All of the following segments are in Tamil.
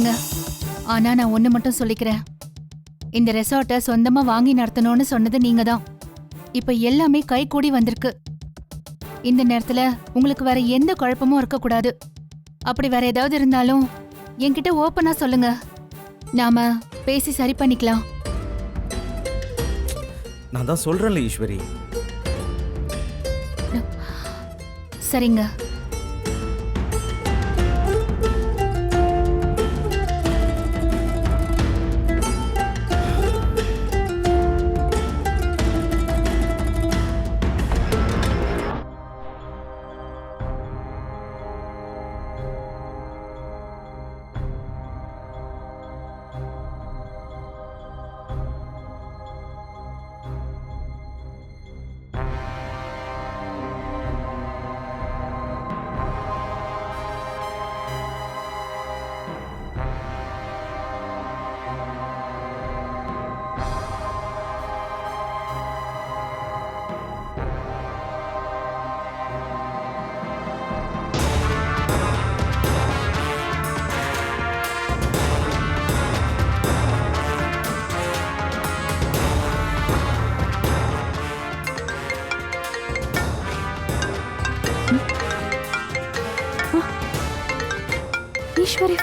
ஏங்க ஆனா நான் ஒண்ணு மட்டும் சொல்லிக்கிறேன். இந்த ரெசார்ட்டை சொந்தமா வாங்கி நடத்தணும்னு சொன்னது நீங்க தான். இப்ப எல்லாமே கை கூடி வந்திருக்கு. இந்த நேரத்துல உங்களுக்கு வேற எந்த குழப்பமும் இருக்கக்கூடாது. அப்படி வேற ஏதாவது இருந்தாலும் என்கிட்ட ஓப்பனா சொல்லுங்க. நாம பேசி சரி பண்ணிக்கலாம். நான் தான் சொல்றேன்ல ஈஸ்வரி. சரிங்க.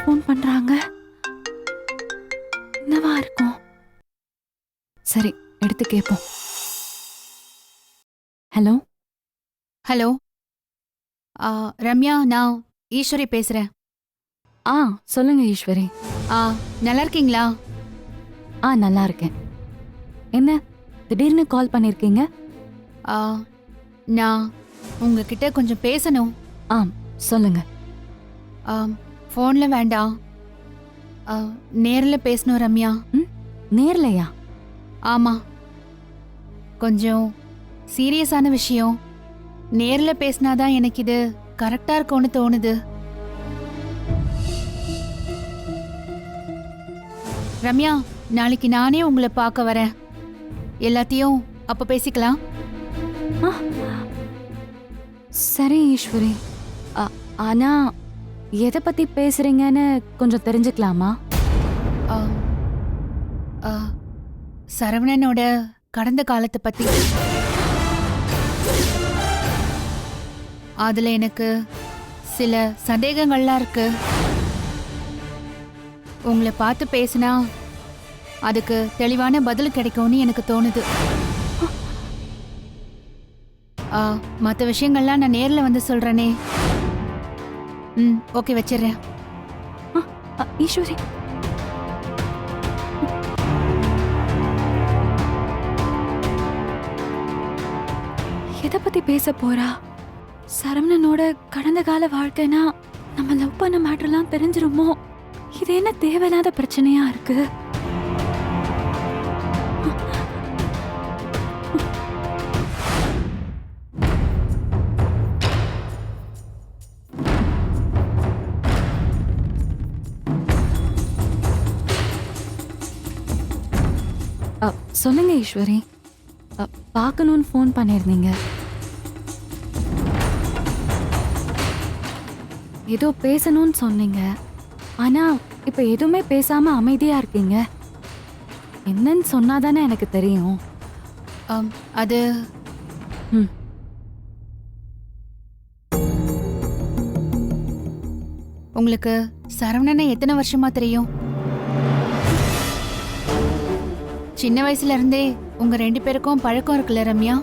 ஃபோன் பண்றாங்க? என்னவா இருக்கும்? சரி எடுத்து கேட்போம் ஹலோ? ஹலோ? ஆ, ரம்யா நான் ஈஸ்வரி பேசுறேன். ஆ சொல்லுங்க ஈஸ்வரி. ஆ நல்லா இருக்கீங்களா ஆ நல்லா இருக்கேன் என்ன திடீர்னு கால் பண்ணிருக்கீங்க? ஆ, நான் உங்ககிட்ட கொஞ்சம் பேசணும். ஆ சொல்லுங்க. ஃபோனில் வேண்டாம் நேர்ல பேசணும் ரம்யா. நேர்லையா? ஆமா. கொஞ்சம் சீரியஸான விஷயம். நேர்ல பேசினாதான் எனக்கு இது கரெக்டா இருக்கும்னு தோணுது. ரம்யா நாளைக்கு நானே உங்களை பார்க்க வரேன். எல்லாத்தையும் அப்ப பேசிக்கலாம்? சரி ஈஸ்வரி. ஆ, ஆனா எதை பத்தி பேசுறீங்கன்னு கொஞ்சம் தெரிஞ்சுக்கலாமா? ஆ, ஆ, சரவணனோட கடந்த காலத்தை பத்தி. அதுல எனக்கு சில சந்தேகங்கள்லாம் இருக்கு. உங்களை பார்த்து பேசினா அதுக்கு தெளிவான பதில் கிடைக்கும்னு எனக்கு தோணுது. ஆ, விஷயங்கள்லாம் நான் நேரில் வந்து சொல்றேனே. ம் ஓகே வச்சிடுறேன். ஆ, ஈஸ்வரி. எதை பத்தி பேச போறா? சரவணனோட கடந்த கால வாழ்க்கைனா நம்ம லவ் பண்ண மேட்டர்லாம் தெரிஞ்சிருமோ? இது என்ன தேவையில்லாத பிரச்சனையா இருக்கு? சொல்லுங்க ஈஸ்வரி. பார்க்கணும்னு ஃபோன் பண்ணியிருந்தீங்க. ஏதோ பேசணும்னு சொன்னீங்க. ஆனா இப்ப எதுவுமே பேசாம அமைதியா இருக்கீங்க. என்னன்னு சொன்னாதானே எனக்கு தெரியும். அது ம். உங்களுக்கு சரவணனை எத்தனை வருஷமா தெரியும்? சின்ன வயசுல இருந்தே உங்க ரெண்டு பேருக்கும் பழக்கம் இருக்குல்ல ரம்யா?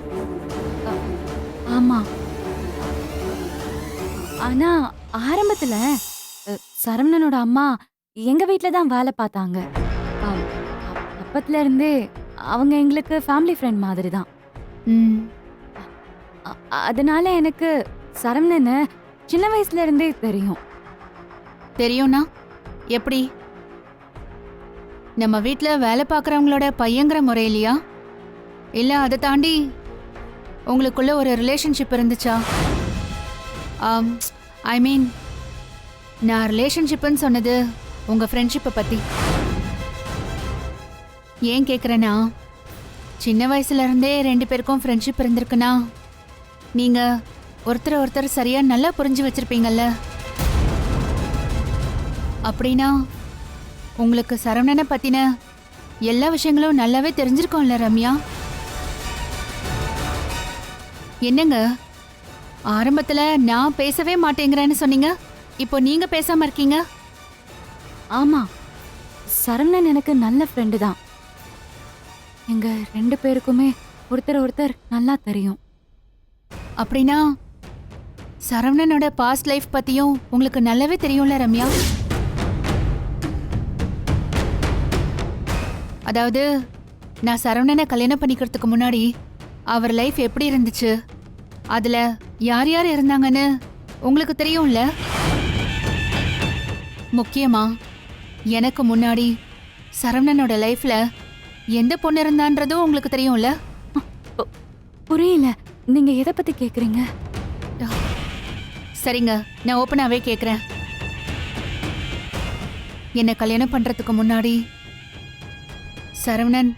ஆமா. ஆனா ஆரம்பத்துல அ, சரவணனோட அம்மா எங்க வீட்ல தான் வேலை பார்த்தாங்க. ஆம், அப்- அப்பத்துல இருந்தே அவங்க எங்களுக்கு ஃபேமிலி ஃப்ரெண்ட் மாதிரி தான் ம். அ- அதனால எனக்கு சரவணனை சின்ன வயசுல இருந்தே தெரியும். தெரியும்னா? எப்படி? நம்ம வீட்டில் வேலை பார்க்குறவங்களோட பையங்கிற முறையிலையா இல்லை அதை தாண்டி உங்களுக்குள்ள ஒரு ரிலேஷன்ஷிப் இருந்துச்சா? ஐ மீன் நான் ரிலேஷன்ஷிப்னு சொன்னது உங்கள் ஃப்ரெண்ட்ஷிப்பை பற்றி ஏன் கேட்குறேன்னா சின்ன வயசுலேருந்தே ரெண்டு பேருக்கும் ஃப்ரெண்ட்ஷிப் இருந்திருக்குன்னா நீங்கள் ஒருத்தர் ஒருத்தர் சரியாக நல்லா புரிஞ்சு வச்சுருப்பீங்கல்ல? அப்படின்னா உங்களுக்கு சரவணனை பத்தின எல்லா விஷயங்களும் நல்லாவே தெரிஞ்சிருக்கோம்ல ரம்யா? என்னங்க? ஆரம்பத்துல நான் பேசவே மாட்டேங்கிறேன்னு சொன்னீங்க. இப்போ நீங்க பேசாம இருக்கீங்க? ஆமா. சரவணன் எனக்கு நல்ல ஃப்ரெண்டு தான். எங்க ரெண்டு பேருக்குமே ஒருத்தர் ஒருத்தர் நல்லா தெரியும். அப்படின்னா சரவணனோட பாஸ்ட் லைஃப் பத்தியும் உங்களுக்கு நல்லாவே தெரியும்ல ரம்யா? அதாவது நான் சரவணனை கல்யாணம் பண்ணிக்கிறதுக்கு முன்னாடி அவர் லைஃப் எப்படி இருந்துச்சு? அதுல யார் யார் இருந்தாங்கன்னு உங்களுக்கு தெரியும்ல? முக்கியமா எனக்கு முன்னாடி சரவணனோட லைஃப்ல எந்த பொண்ணு இருந்தான்றதும் உங்களுக்கு தெரியும்ல? புரியல. நீங்க எதை பத்தி கேக்குறீங்க? சரிங்க. நான் ஓப்பனாவே கேக்குறேன். என்ன கல்யாணம் பண்றதுக்கு முன்னாடி சரவணன்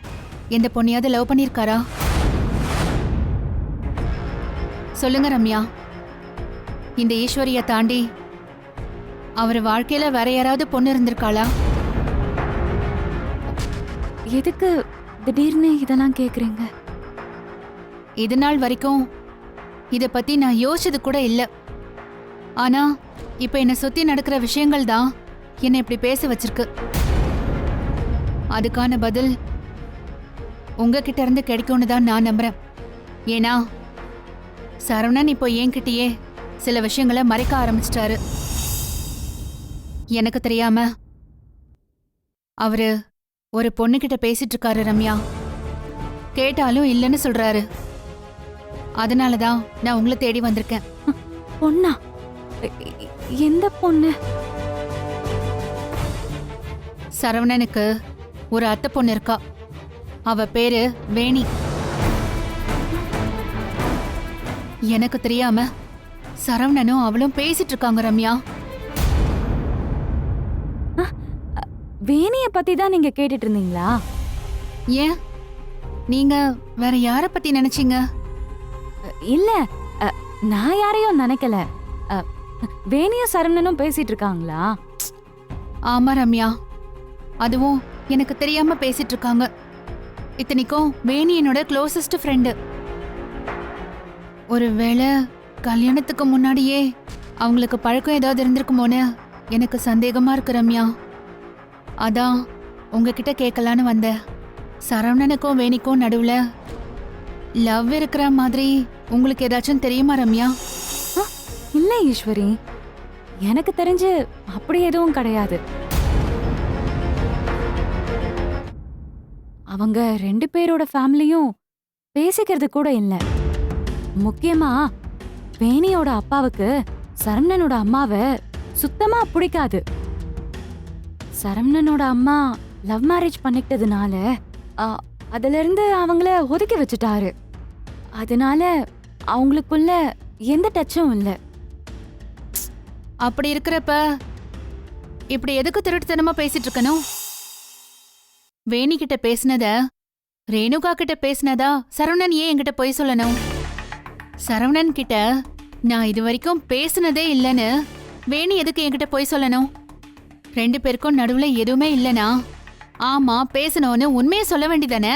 எந்த பொண்ணையாவது லவ் பண்ணியிருக்காரா? சொல்லுங்க ரம்யா. இந்த ஈஸ்வரிய தாண்டி அவர் வாழ்க்கையில வேற யாராவது பொண்ணு இருந்திருக்காளா? எதுக்கு திடீர்னு இதெல்லாம் கேக்குறீங்க? இது நாள் வரைக்கும் இத பத்தி நான் யோசிச்சது கூட இல்ல. ஆனா இப்ப என்னை சுத்தி நடக்கிற விஷயங்கள் தான் என்னை இப்படி பேச வச்சிருக்கு. அதுக்கான பதில் உங்ககிட்ட இருந்து கிடைக்கும்னு தான் நான் நம்புறேன். ஏன்னா சரவணன் இப்போ என்கிட்டயே சில விஷயங்களை மறைக்க ஆரம்பிச்சிட்டாரு. எனக்கு தெரியாம அவரு ஒரு பொண்ணுகிட்ட பேசிட்டு இருக்காரு ரம்யா. கேட்டாலும் இல்லைன்னு சொல்றாரு. அதனால தான் நான் உங்களை தேடி வந்திருக்கேன். பொண்ணா? எந்த பொண்ணு? சரவணனுக்கு ஒரு அத்தை பொண்ணு இருக்கா. அவ பேரு வேணி. எனக்கு தெரியாம சரவணனும் அவளும் பேசிட்டு இருக்காங்க ரம்யா. வேணிய பத்தி தான் நீங்க கேட்டுட்டு இருந்தீங்களா? ஏன்? நீங்க வேற யார பத்தி நினைச்சீங்க? இல்ல நான் யாரையும் நினைக்கல. வேணியும் சரவணனும் பேசிட்டு இருக்காங்களா? ஆமா ரம்யா. அதுவும் எனக்கு தெரியாம பேசிட்டு இருக்காங்க. இத்தனைக்கும் வேணி என்னோட க்ளோசஸ்ட் ஃப்ரெண்டு ஒருவேளை கல்யாணத்துக்கு முன்னாடியே அவங்களுக்கு பழக்கம் ஏதாவது இருந்திருக்குமோன்னு எனக்கு சந்தேகமா இருக்கு ரம்யா. அதான் உங்ககிட்ட கேட்கலான்னு வந்தேன். சரவணனுக்கும் வேணிக்கும் நடுவில் லவ் இருக்கிற மாதிரி உங்களுக்கு ஏதாச்சும் தெரியுமா ரம்யா? இல்லை ஈஸ்வரி. எனக்கு தெரிஞ்சு அப்படி எதுவும் கிடையாது. அவங்க ரெண்டு பேரோட ஃபேமிலியும் பேசிக்கிறது கூட இல்லை. முக்கியமா வேணியோட அப்பாவுக்கு சரவணனோட அம்மாவை சுத்தமா பிடிக்காது. சரவணனோட அம்மா லவ் மேரேஜ் பண்ணிக்கிட்டதுனால ஆ, அதுல இருந்து அவங்கள ஒதுக்கி வச்சுட்டாரு. அதனால அவங்களுக்குள்ள எந்த டச்சும் இல்லை. அப்படி இருக்கிறப்ப இப்படி எதுக்கு திருட்டுத்தனமா பேசிட்டு இருக்கணும்? வேணி கிட்ட பேசினத ரேணுகா கிட்ட பேசினதா சரவணன் ஏன் என்கிட்ட போய் சொல்லணும்? சரவணன் கிட்ட நான் இது வரைக்கும் பேசினதே இல்லைன்னு வேணி எதுக்கு என்கிட்ட போய் சொல்லணும்? ரெண்டு பேருக்கும் நடுவுல எதுவுமே இல்லனா? ஆமா பேசணும்னு உண்மையை சொல்ல வேண்டியதானே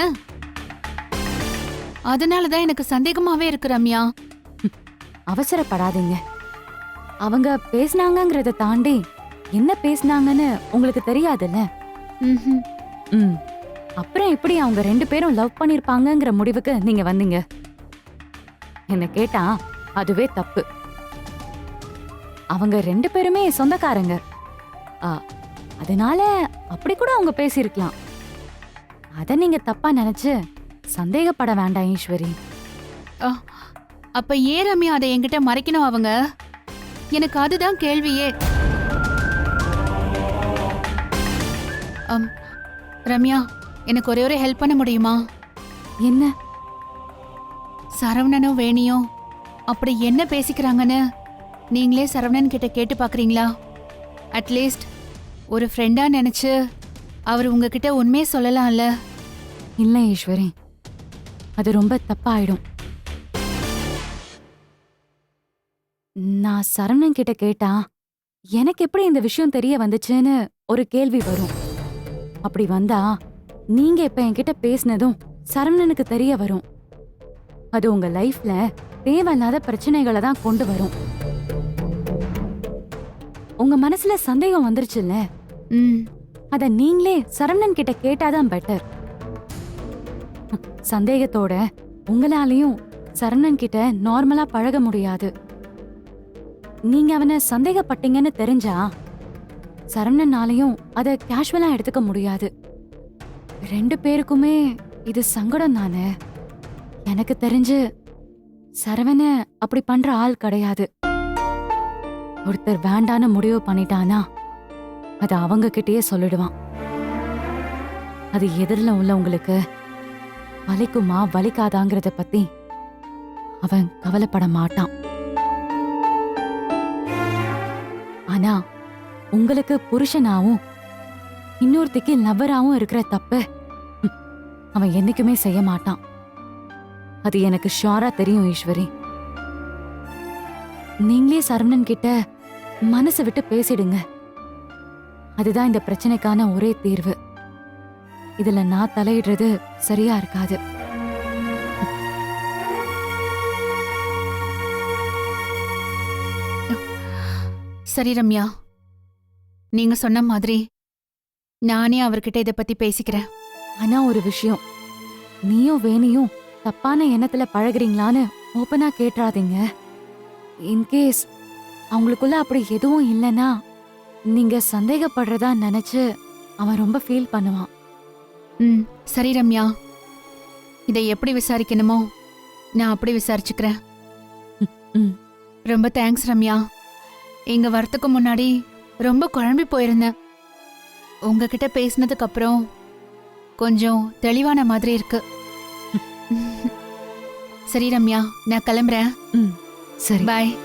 அதனாலதான் எனக்கு சந்தேகமாவே இருக்கு ரம்யா. அவசரப்படாதீங்க. அவங்க பேசுனாங்கங்கறத தாண்டி என்ன பேசுனாங்கன்னு உங்களுக்கு தெரியாதுல்ல? ம்ஹும். ம். அப்புறம் எப்படி அவங்க ரெண்டு பேரும் லவ் பண்ணிருப்பாங்கங்கிற முடிவுக்கு நீங்க வந்தீங்க? என்ன கேட்டா அதுவே தப்பு. அவங்க ரெண்டு பேருமே சொந்தக்காரங்க. ஆ, அதனால அப்படி கூட அவங்க பேசியிருக்கலாம். அதை நீங்க தப்பா நினைச்சு சந்தேகப்பட வேண்டாம் ஈஸ்வரி. அப்ப ஏன் ரம்யா அதை என்கிட்ட மறைக்கணும் அவங்க? எனக்கு அதுதான் கேள்வியே. ரம்யா எனக்கு ஒரே ஒரு ஹெல்ப் பண்ண முடியுமா? என்ன? சரவணனும் வேணியும் அப்படி என்ன பேசிக்கிறாங்கன்னு நீங்களே சரவணன் கிட்ட கேட்டு பார்க்குறீங்களா அட்லீஸ்ட் ஒரு ஃப்ரெண்டா நினைச்சு அவர் உங்ககிட்ட உண்மையை சொல்லலாம்ல? இல்லை ஈஸ்வரி அது ரொம்ப தப்பாயிடும். நான் சரவணன் கிட்ட கேட்டா எனக்கு எப்படி இந்த விஷயம் தெரிய வந்துச்சுன்னு ஒரு கேள்வி வரும். அப்படி வந்தா நீங்க இப்ப என்கிட்ட பேசினதும் சரவணனுக்கு தெரிய வரும். அது உங்க லைஃப்ல தேவையில்லாத பிரச்சனைகளை தான் கொண்டு வரும். உங்க மனசுல சந்தேகம் வந்துருச்சுல்ல? அத நீங்களே சரவணன் கிட்ட கேட்டாதான் பெட்டர் சந்தேகத்தோட உங்களாலையும் சரவணன் கிட்ட நார்மலா பழக முடியாது. நீங்க அவனை சந்தேகப்பட்டீங்கன்னு தெரிஞ்சா சரவணனாலையும் அதை கேஷுவலா எடுத்துக்க முடியாது. ரெண்டு பேருக்குமே இது சங்கடம் தானே? எனக்கு தெரிஞ்சு சரவண அப்படி பண்ற ஆள் கிடையாது. ஒருத்தர் வேண்டான்னு முடிவு பண்ணிட்டானா அது அவங்க கிட்டேயே சொல்லிடுவான். அது எதிரில் உள்ளவங்களுக்கு வலிக்குமா வலிக்காதாங்கிறத பத்தி அவன் கவலைப்பட மாட்டான். ஆனா உங்களுக்கு புருஷனாவும் இன்னொருத்திக்கு லவராகவும் இருக்கிற தப்பு அவன் என்னைக்குமே செய்ய மாட்டான். அது எனக்கு ஷுவரா தெரியும் ஈஸ்வரி. நீங்களே சரவணன் கிட்ட மனசை விட்டு பேசிடுங்க. அதுதான் இந்த பிரச்சனைக்கான ஒரே தீர்வு. இதுல நான் தலையிடுறது சரியா இருக்காது. சரி ரம்யா நீங்க சொன்ன மாதிரி நானே அவர்கிட்ட இதை பத்தி பேசிக்கிறேன். ஆனா ஒரு விஷயம். நீயும் வேணியும் தப்பான எண்ணத்துல பழகுறீங்களான்னு ஓப்பனா கேட்டுறாதீங்க இன்கேஸ் அவங்களுக்குள்ள அப்படி எதுவும் இல்லைன்னா நீங்க சந்தேகப்படுறதா நினைச்சு அவன் ரொம்ப ஃபீல் பண்ணுவான். ம் சரி ரம்யா. இதை எப்படி விசாரிக்கணுமோ நான் அப்படி விசாரிச்சுக்கிறேன். ம். ரொம்ப தேங்க்ஸ் ரம்யா. இங்க வரத்துக்கு முன்னாடி ரொம்ப குழம்பி போயிருந்தேன். உங்ககிட்ட பேசினதுக்கு அப்புறம் கொஞ்சம் தெளிவான மாதிரி இருக்கு. சரி ரம்யா நான் கிளம்புறேன். ம் சரி. பாய்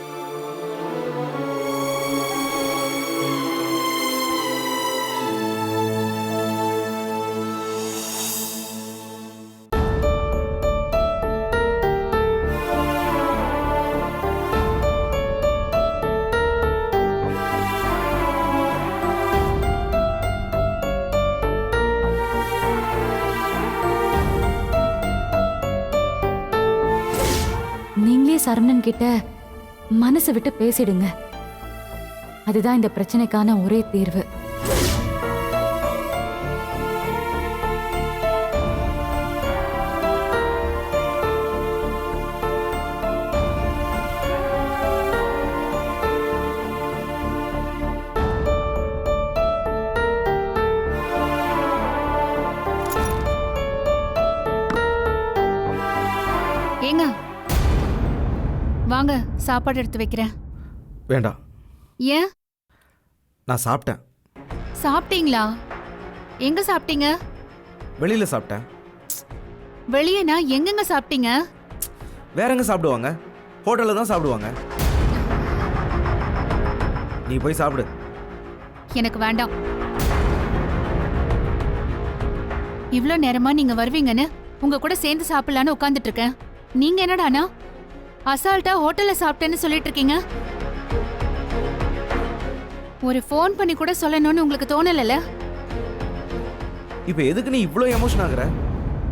கிட்ட மனசு விட்டு பேசிடுங்க. அதுதான் இந்த பிரச்சனைக்கான ஒரே தீர்வு. சாப்பாடு எடுத்து வைக்கிறேன். வேண்டாம். ஏன்? நான் சாப்பிட்டேன். சாப்பிட்டீங்களா? எங்க சாப்பிட்டீங்க? வெளியில் சாப்பிட்டேன். வெளியேனா எங்கெங்க சாப்பிட்டீங்க? வேற எங்க சாப்பிடுவாங்க? ஹோட்டலில் தான் சாப்பிடுவாங்க. நீ போய் சாப்பிடு. எனக்கு வேண்டாம். இவ்ளோ நேரமா நீங்க வருவீங்கன்னு உங்க கூட சேர்ந்து சாப்பிடலான்னு உட்கார்ந்துட்டு இருக்கேன். நீங்க என்னடானா? அசால்ட்டா ஹோட்டல்ல சாப்பிட்டேன்னு சொல்லிட்டு இருக்கீங்க? ஒரு ஃபோன் பண்ணி கூட சொல்லணும்னு உங்களுக்கு தோணலல இப்போ எதுக்கு நீ இவ்வளோ எமோஷன் ஆகுற?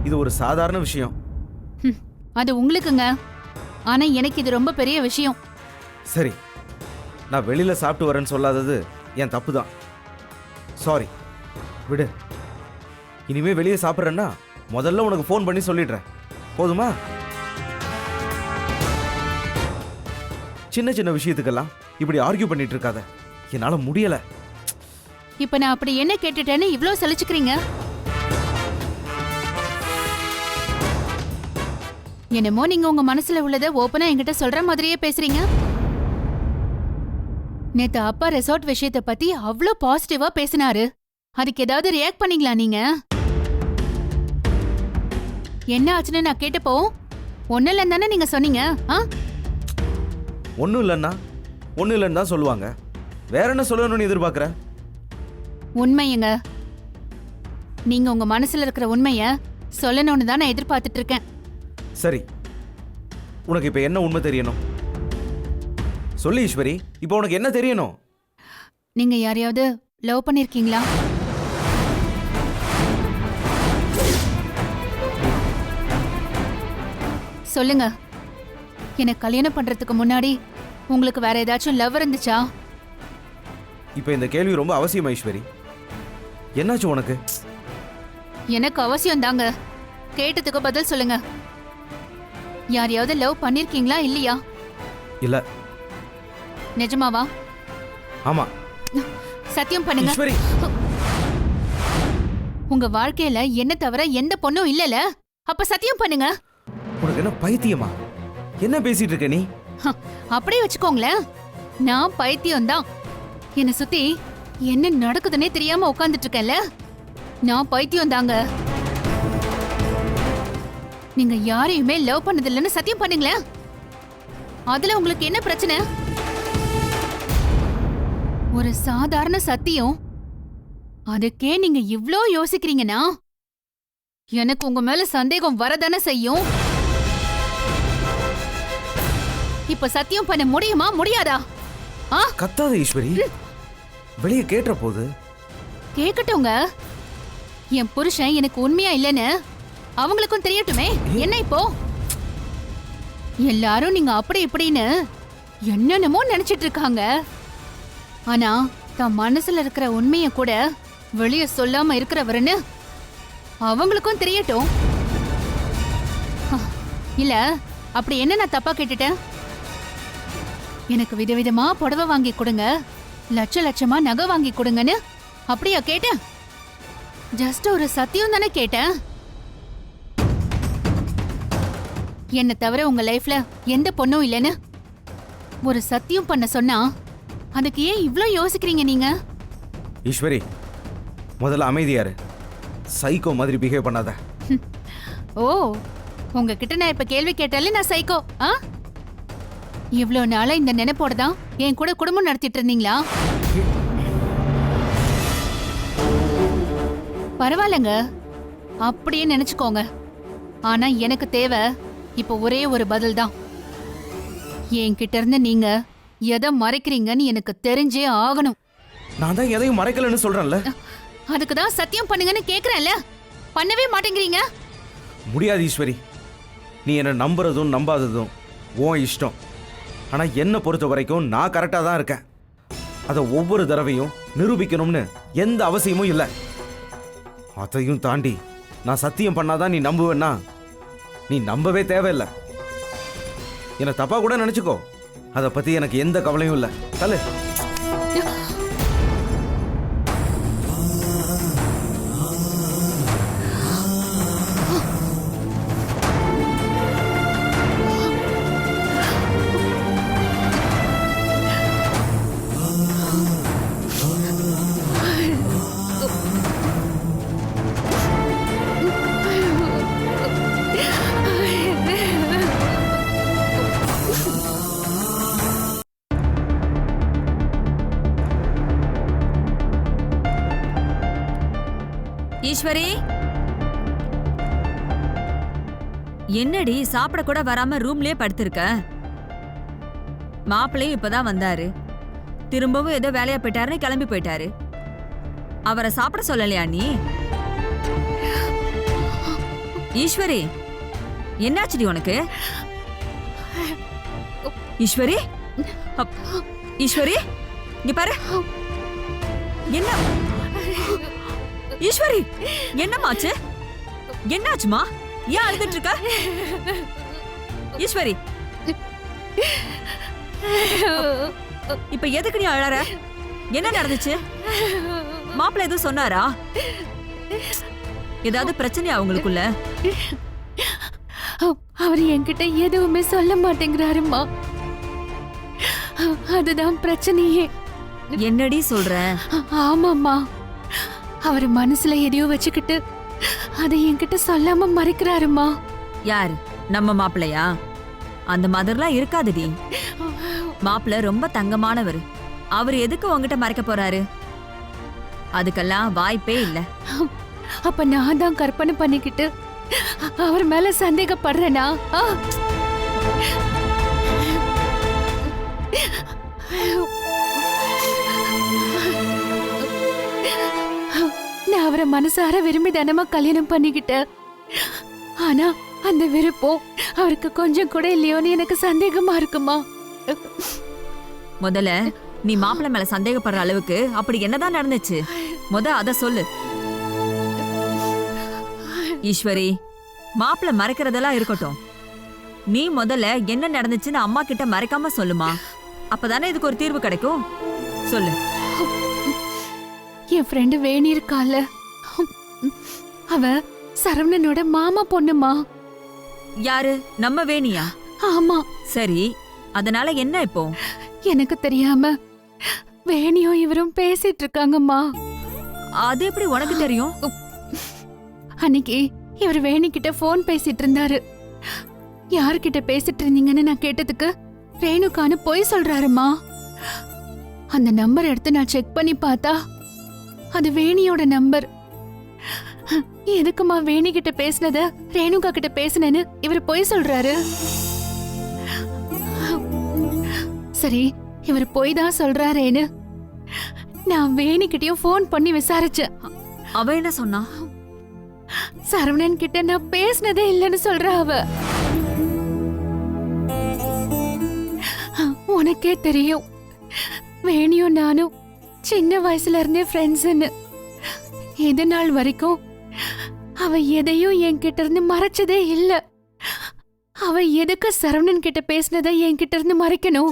இது ஒரு சாதாரண விஷயம். அது உங்களுக்குங்க. ஆனா எனக்கு இது ரொம்ப பெரிய விஷயம். சரி. நான் வெளியில் சாப்பிட்டு வரேன்னு சொல்லாதது என் தப்பு தான் சாரி விடு. இனிமே வெளியே சாப்பிட்றேன்னா முதல்ல உனக்கு ஃபோன் பண்ணி சொல்லிடுறேன். போதுமா? சின்ன சின்ன விஷயத்துக்கெல்லாம் இப்படி ஆர்கியூ பண்ணிட்டு இருக்காத என்னால முடியல. இப்ப நான் அப்படி என்ன கேட்டுட்டேன்னு இவ்ளோ சலிச்சுக்கிறீங்க? என்னமோ நீங்க உங்க மனசுல உள்ளத ஓப்பனா என்கிட்ட சொல்ற மாதிரியே பேசுறீங்க. நேத்து அப்பா ரெசார்ட் விஷயத்த பத்தி அவ்வளோ பாசிட்டிவா பேசினாரு. அதுக்கு ஏதாவது ரியாக்ட் பண்ணீங்களா நீங்க? என்ன ஆச்சுன்னு நான் கேட்டப்போ ஒன்னும் இல்லைன்னு தானே நீங்க சொன்னீங்க ஆ? ஒன்றும் இல்லைன்னா ஒன்றும் இல்லைன்னு தான் சொல்லுவாங்க. வேற என்ன சொல்லணும்னு எதிர்பார்க்குற? உண்மையங்க நீங்க உங்க மனசுல இருக்கிற உண்மைய சொல்லணும்னு தான் நான் எதிர்பார்த்துட்டு இருக்கேன். சரி. உனக்கு இப்போ என்ன உண்மை தெரியணும்? சொல்லு ஈஸ்வரி இப்போ உனக்கு என்ன தெரியணும்? நீங்க யாரையாவது லவ் பண்ணிருக்கீங்களா? சொல்லுங்க. எனக்கு கல்யாணம் பண்றதுக்கு முன்னாடி உங்களுக்கு வேற ஏதாச்சும் லவ் இருந்துச்சா? இப்போ இந்த கேள்வி ரொம்ப அவசியம் ஐஸ்வரி. என்னாச்சு உனக்கு? எனக்கு அவசியம் தாங்க கேட்டதுக்கு பதில் சொல்லுங்க. யாரையாவது லவ் பண்ணிருக்கீங்களா இல்லையா? இல்ல. நிஜமாவா? ஆமா. சத்தியம் பண்ணுங்க. ஈஸ்வரி உங்க வாழ்க்கையில என்ன தவிர எந்த பொண்ணும் இல்லல? அப்ப சத்தியம் பண்ணுங்க. உனக்கு என்ன பைத்தியமா? என்ன பேசிட்டு இருக்க நீ? அப்படியே வச்சுக்கோங்களேன். நான் பைத்தியம் தான் என்ன சுத்தி என்ன நடக்குதுன்னே தெரியாம உட்காந்துட்டு இருக்கேன்ல. நான் பைத்தியம் தாங்க நீங்க யாரையுமே லவ் பண்ணதில்லைன்னு சத்தியம் பண்ணுங்களேன். அதுல உங்களுக்கு என்ன பிரச்சனை? ஒரு சாதாரண சத்தியம். அதுக்கே நீங்க இவ்ளோ யோசிக்கிறீங்கன்னா எனக்கு உங்க மேல சந்தேகம் வரதானே செய்யும். இப்ப சத்தியம் பண்ண முடியுமா? முடியாதா? ஆ? கத்தாத ஈஸ்வரி. வெளியே கேட்டுற போது. கேக்கட்டுங்க. என் புருஷன் எனக்கு உண்மையா இல்லைன்னு அவங்களுக்கும் தெரியட்டுமே. என்ன இப்போ? எல்லாரும் நீங்க அப்படி இப்படின்னு என்னென்னமோ நினைச்சிட்டு இருக்காங்க. ஆனா தன் மனசுல இருக்கிற உண்மைய கூட வெளிய சொல்லாம இருக்கிறவருன்னு அவங்களுக்கும் தெரியட்டும். இல்ல அப்படி என்ன நான் தப்பா கேட்டுட்டேன்? எனக்கு விதவிதமா புடவை வாங்கி கொடுங்க. லட்ச லட்சமா நகை வாங்கி கொடுங்கன்னு அப்படியா கேட்டேன். ஜஸ்ட் ஒரு சத்தியம் தானே கேட்டேன். என்ன தவிர உங்க லைஃப்ல எந்த பொண்ணும் இல்லைன்னு ஒரு சத்தியம் பண்ண சொன்னா அதுக்கு ஏன் இவ்ளோ யோசிக்கிறீங்க நீங்க? ஈஸ்வரி முதல்ல அமைதியாரு சைக்கோ மாதிரி பிஹேவ் பண்ணாத. ஓ உங்ககிட்ட நான் இப்ப கேள்வி கேட்டாலே நான் சைக்கோ ஆ? இவ்ளோ நாளா இந்த நினைப்போட தான் என் கூட குடும்பம் நடத்திட்டு இருந்தீங்களா? பரவாயில்லங்க. அப்படியே நினைச்சுக்கோங்க. ஆனா எனக்கு தேவை இப்ப ஒரே ஒரு பதில் தான். என்கிட்ட இருந்து நீங்க எதை மறைக்கிறீங்கன்னு எனக்கு தெரிஞ்சே ஆகணும். நான் தான் எதையும் மறைக்கலன்னு சொல்றேன்ல. அதுக்கு தான் சத்தியம் பண்ணுங்கன்னு கேக்குறேன்ல. பண்ணவே மாட்டேங்கிறீங்க. முடியாது ஈஸ்வரி. நீ என்னை நம்புறதும் நம்பாததும் உன் இஷ்டம். ஆனால் என்னை பொறுத்த வரைக்கும் நான் கரெக்டாக தான் இருக்கேன். அதை ஒவ்வொரு தடவையும் நிரூபிக்கணும்னு எந்த அவசியமும் இல்லை. அதையும் தாண்டி நான் சத்தியம் பண்ணாதான் நீ நம்புவேன்னா நீ நம்பவே தேவையில்லை. என்னை தப்பாக கூட நினச்சிக்கோ. அதை பற்றி எனக்கு எந்த கவலையும் இல்லை. தலை ஈஸ்வரி? என்னடி சாப்பிட கூட வராம ரூம்லயே படுத்திருக்க? மாப்பிள்ளையும் இப்பதான் வந்தாரு. திரும்பவும் ஏதோ வேலையா போயிட்டாருன்னு கிளம்பி போயிட்டாரு. அவரை சாப்பிட சொல்லலையா நீ? ஈஸ்வரி என்னாச்சுடி உனக்கு? ஈஸ்வரி? அப்- ஈஸ்வரி இங்க பாரு. என்ன? ஈஸ்வரி என்னமாச்சு என்னாச்சுமா? ஏன் அழுதுட்டு இருக்க? ஈஸ்வரி. இப்ப எதுக்கு நீ அழற? என்ன நடந்துச்சு? மாப்பிள்ள எதுவும் சொன்னாரா? ஏதாவது பிரச்சனையா அவங்களுக்குள்ள? அவர் என்கிட்ட எதுவுமே சொல்ல மாட்டேங்கிறாருமா அதுதான் பிரச்சனையே. என்னடி சொல்ற? ஆமாம்மா. அவர் மனசுல எதையோ வச்சுக்கிட்டு அதை என்கிட்ட சொல்லாம மறைக்கிறாருமா யாரு? நம்ம மாப்பிள்ளையா? அந்த மாதிரிலாம் இருக்காதுடி. மாப்பிள்ள ரொம்ப தங்கமானவர். அவர் எதுக்கு உங்ககிட்ட மறைக்க போறாரு? அதுக்கெல்லாம் வாய்ப்பே இல்ல. அப்ப நான் தான் கற்பனை பண்ணிக்கிட்டு அவர் மேல சந்தேகப்படுறேனா? ஆ? நான் அவரை மனசார விரும்பி தினமா கல்யாணம் பண்ணிக்கிட்டேன். ஆனா அந்த விருப்பம் அவருக்கு கொஞ்சம் கூட இல்லையோன்னு எனக்கு சந்தேகமா இருக்குமா? முதல்ல நீ மாப்பிள்ள மேல சந்தேகப்படுற அளவுக்கு அப்படி என்னதான் நடந்துச்சு? முத அத சொல்லு. ஈஸ்வரி மாப்பிள்ள மறைக்கிறதெல்லாம் இருக்கட்டும். நீ முதல்ல என்ன நடந்துச்சுன்னு அம்மா கிட்ட மறைக்காம சொல்லுமா. அப்பதானே இதுக்கு ஒரு தீர்வு கிடைக்கும். சொல்லு. என் ஃப்ரெண்டு வேணி இருக்கால அவ சரவணனோட மாமா பொண்ணுமா? யாரு? நம்ம வேணியா? ஆமா. சரி அதனால என்ன இப்போ? எனக்கு தெரியாம வேணியும் இவரும் பேசிட்டு இருக்காங்கம்மா. அது எப்படி உனக்கு தெரியும்? அன்னைக்கு இவர் வேணி கிட்ட போன் பேசிட்டு இருந்தாரு. யார்கிட்ட பேசிட்டு இருந்தீங்கன்னு நான் கேட்டதுக்கு ரேணுகான்னு பொய் சொல்றாருமா? அந்த நம்பர் எடுத்து நான் செக் பண்ணி பார்த்தா அது வேணியோட நம்பர். எதுக்குமா வேணி கிட்ட பேசினத? ரேணுகா கிட்ட பேசினேன்னு இவர் பொய் சொல்றாரு. சரி இவர் பொய் தான் சொல்றாரேன்னு நான் வேணிக்கிட்டயும் ஃபோன் பண்ணி விசாரிச்சேன். அவ என்ன சொன்னா? சரவணன் கிட்ட நான் பேசினதே இல்லைன்னு சொல்றா அவ. உனக்கே தெரியும். வேணியும் நானும் சின்ன வயசுல இருந்தே ஃப்ரெண்ட்ஸ்னு இது நாள் வரைக்கும் அவ எதையும் என்கிட்ட இருந்து மறைச்சதே இல்ல. அவ எதுக்கு சரவணன் கிட்ட பேசினதை என்கிட்ட இருந்து மறைக்கணும்?